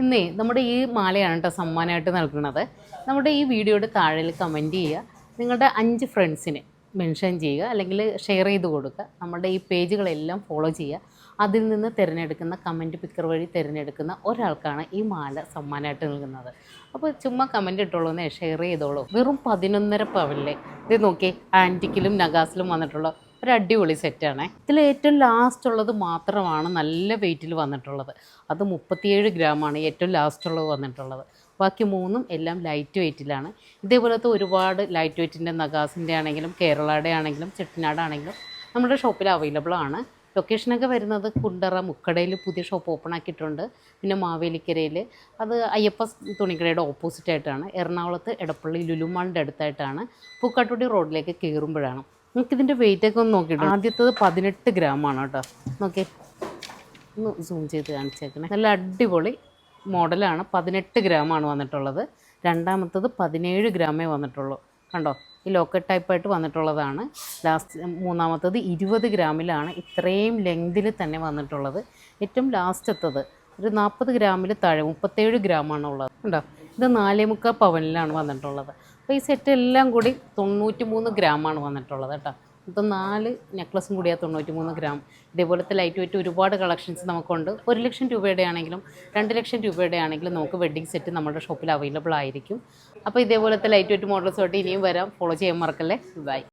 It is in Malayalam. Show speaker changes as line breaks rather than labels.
ഇന്നേ നമ്മുടെ ഈ മാലയാണ് കേട്ടോ സമ്മാനമായിട്ട് നൽകുന്നത്. നമ്മുടെ ഈ വീഡിയോയുടെ താഴെ കമന്റ് ചെയ്യുക. നിങ്ങളുടെ അഞ്ച് ഫ്രണ്ട്സിനെ മെൻഷൻ ചെയ്യുക. അല്ലെങ്കിൽ ഷെയർ ചെയ്ത് കൊടുക്കുക. നമ്മുടെ ഈ പേജുകളെല്ലാം ഫോളോ ചെയ്യുക. അതിൽ നിന്ന് തിരഞ്ഞെടുക്കുന്ന കമന്റ് പിക്കർ വഴി തിരഞ്ഞെടുക്കുന്ന ഒരാൾക്കാണ് ഈ മാല സമ്മാനമായിട്ട് നൽകുന്നത്. അപ്പോൾ ചുമ്മാ കമന്റ് ഇട്ടോളൂന്നേ ഷെയർ ചെയ്തോളൂ. വെറും പതിനൊന്നര പവല്ലേ ഇത് നോക്കി ആന്റിക്കിലും നഗാസിലും വന്നിട്ടുള്ള ഒരു അടിപൊളി സെറ്റാണ് ഇതിൽ ഏറ്റവും ലാസ്റ്റ് ഉള്ളത് മാത്രമാണ് നല്ല വെയിറ്റിൽ വന്നിട്ടുള്ളത്. അത് മുപ്പത്തിയേഴ് ഗ്രാമാണ് ഏറ്റവും ലാസ്റ്റ് ഉള്ളത് വന്നിട്ടുള്ളത്. ബാക്കി മൂന്നും എല്ലാം ലൈറ്റ് വെയിറ്റിലാണ് ഇതേപോലത്തെ ഒരുപാട് ലൈറ്റ് വെയിറ്റിന്റെ നഗാസിന്റെ ആണെങ്കിലും കേരളയുടെ ആണെങ്കിലും ചെട്ടിനാടാണെങ്കിലും നമ്മുടെ ഷോപ്പിൽ അവൈലബിൾ ആണ്. ലൊക്കേഷനൊക്കെ വരുന്നത് കുണ്ടറ മുക്കടയിൽ പുതിയ ഷോപ്പ് ഓപ്പൺ ആക്കിയിട്ടുണ്ട്. പിന്നെ മാവേലിക്കരയിൽ അത് അയ്യപ്പ തുണിക്കടയുടെ ഓപ്പോസിറ്റ് ആയിട്ടാണ്. എറണാകുളത്ത് എടപ്പള്ളി ലുലുമാളിന്റെ അടുത്തായിട്ടാണ്. പൂക്കാട്ടുടി റോഡിലേക്ക് കയറുമ്പോഴാണ് നമുക്കിതിന്റെ വെയിറ്റ് ഒക്കെ ഒന്ന് നോക്കിയിട്ട്? ആദ്യത്തത് പതിനെട്ട് ഗ്രാം ആണ് കേട്ടോ. നോക്കി ഒന്ന് സൂം ചെയ്ത് കാണിച്ചേക്കണേ. നല്ല അടിപൊളി മോഡലാണ് പതിനെട്ട് ഗ്രാമാണ് വന്നിട്ടുള്ളത്. രണ്ടാമത്തത് പതിനേഴ് ഗ്രാമേ വന്നിട്ടുള്ളൂ. കണ്ടോ? ഈ ലോക്കറ്റ് ടൈപ്പായിട്ട് വന്നിട്ടുള്ളതാണ്. ലാസ്റ്റ് മൂന്നാമത്തത് ഇരുപത് ഗ്രാമിലാണ് ഇത്രയും ലെങ്തിൽ തന്നെ വന്നിട്ടുള്ളത്. ഏറ്റവും ലാസ്റ്റത്തത് ഒരു നാൽപ്പത് ഗ്രാമിൽ താഴെ മുപ്പത്തേഴ് ഗ്രാമാണ് ഉള്ളത്. കണ്ടോ? ഇത് നാലേ മുക്കാൽ പവനിലാണ് വന്നിട്ടുള്ളത്. അപ്പോൾ ഈ സെറ്റ് എല്ലാം കൂടി തൊണ്ണൂറ്റി മൂന്ന് ഗ്രാമാണ് വന്നിട്ടുള്ളത് കേട്ടോ. ഇപ്പം നാല് നെക്ലസും കൂടിയാ തൊണ്ണൂറ്റി മൂന്ന് ഗ്രാം ഇതേപോലത്തെ ലൈറ്റ് വെയിറ്റ് ഒരുപാട് കളക്ഷൻസ് നമുക്കുണ്ട്. ഒരു ലക്ഷം രൂപയുടെ ആണെങ്കിലും രണ്ട് ലക്ഷം രൂപയുടെ ആണെങ്കിലും നമുക്ക് വെഡ്ഡിംഗ് സെറ്റ് നമ്മുടെ ഷോപ്പിൽ അവൈലബിൾ ആയിരിക്കും. അപ്പോൾ ഇതേപോലത്തെ ലൈറ്റ് വെയിറ്റ് മോഡൽസ് തൊട്ട് ഇനിയും വരാം. ഫോളോ ചെയ്യാൻ മറക്കല്ലേ? ബൈ